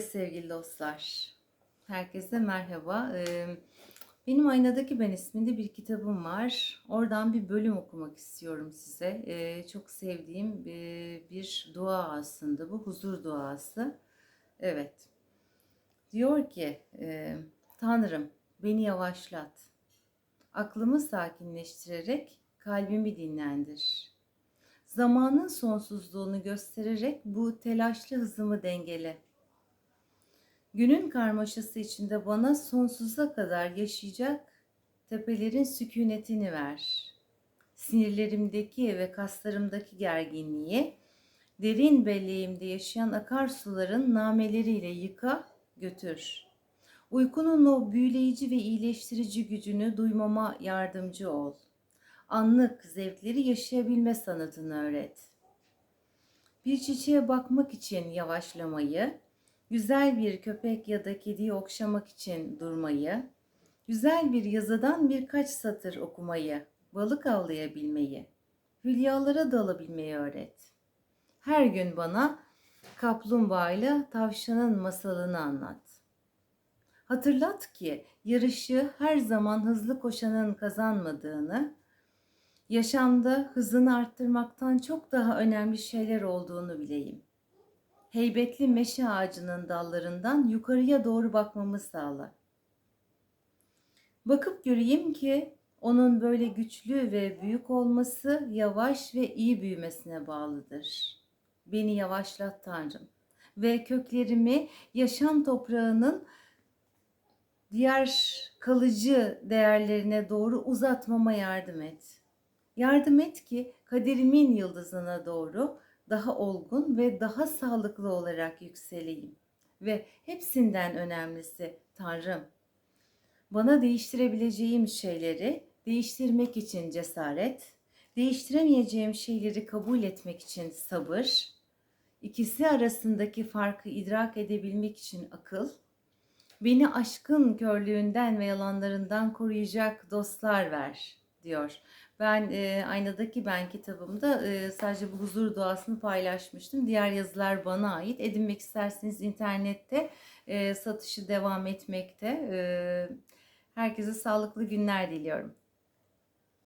Sevgili dostlar, herkese merhaba. Benim Aynadaki Ben isminde bir kitabım var. Oradan bir bölüm okumak istiyorum size. Çok sevdiğim bir dua aslında bu, huzur duası. Evet. Diyor ki, Tanrım beni yavaşlat. Aklımı sakinleştirerek kalbimi dinlendir. Zamanın sonsuzluğunu göstererek bu telaşlı hızımı dengele. Günün karmaşası içinde bana sonsuza kadar yaşayacak tepelerin sükunetini ver. Sinirlerimdeki ve kaslarımdaki gerginliği, derin belleğimde yaşayan akarsuların nameleriyle yıka, götür. Uykunun o büyüleyici ve iyileştirici gücünü duymama yardımcı ol. Anlık zevkleri yaşayabilme sanatını öğret. Bir çiçeğe bakmak için yavaşlamayı, güzel bir köpek ya da kediyi okşamak için durmayı, güzel bir yazıdan birkaç satır okumayı, balık avlayabilmeyi, hülyalara dalabilmeyi öğret. Her gün bana kaplumbağayla tavşanın masalını anlat. Hatırlat ki yarışı her zaman hızlı koşanın kazanmadığını, yaşamda hızını arttırmaktan çok daha önemli şeyler olduğunu bileyim heybetli meşe ağacının dallarından yukarıya doğru bakmamı sağla. Bakıp göreyim ki onun böyle güçlü ve büyük olması yavaş ve iyi büyümesine bağlıdır. Beni yavaşlat Tanrım ve köklerimi yaşam toprağının diğer kalıcı değerlerine doğru uzatmama yardım et. Yardım et ki kaderimin yıldızına doğru daha olgun ve daha sağlıklı olarak yükseleyim. Ve hepsinden önemlisi Tanrım. Bana değiştirebileceğim şeyleri değiştirmek için cesaret, değiştiremeyeceğim şeyleri kabul etmek için sabır, ikisi arasındaki farkı idrak edebilmek için akıl, beni aşkın körlüğünden ve yalanlarından koruyacak dostlar ver diyor. Ben e, Aynadaki Ben kitabımda e, sadece bu huzur duasını paylaşmıştım. Diğer yazılar bana ait. Edinmek isterseniz internette e, satışı devam etmekte. E, herkese sağlıklı günler diliyorum.